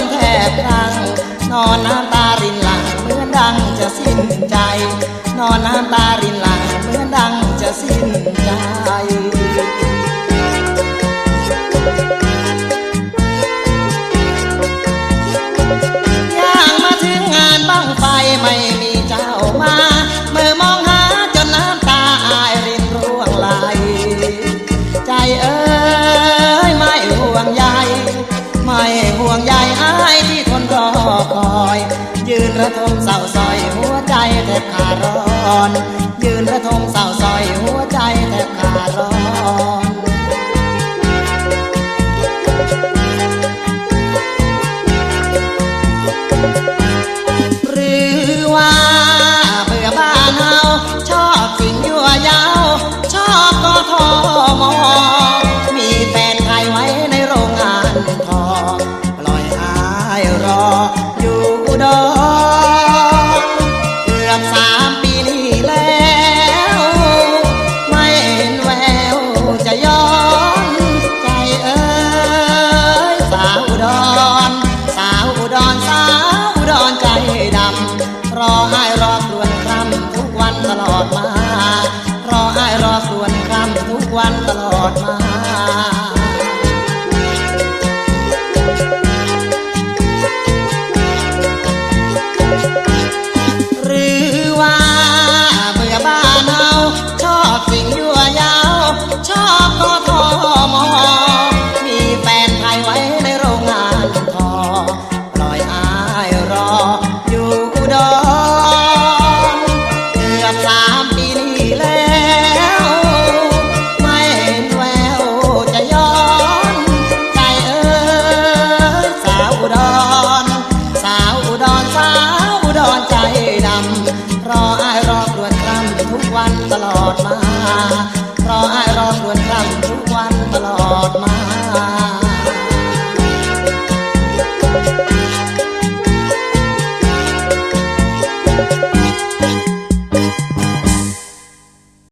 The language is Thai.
ดรร้อนแทบพัง นอนน้ำตารินหลังเหมือนดังจะสิ้นใจ นอนน้ำตารินหลังเหมือนดังจะสิ้นใจย่างมาถึงงานบ้างไฟไม่ ระทมเศร้าซอยหัวใจแทบขาดร้อน ยืนระทมเศร้าซอยหัวใจแทบขาดร้อนหรือว่าเบื่อบ้านเฮาชอบสิ่งยั่วยาวชอบกทมมีแฟนไทยไว้ในโรงงานทองปล่อยอายรออยู่อุ รอให้รอครวนคร่ำทุกวันตลอดมา รอให้รอครวนคร่ำทุกวันตลอดมา วันตลอดมารอะอาร้องรวนคำทุกวันตลอดมา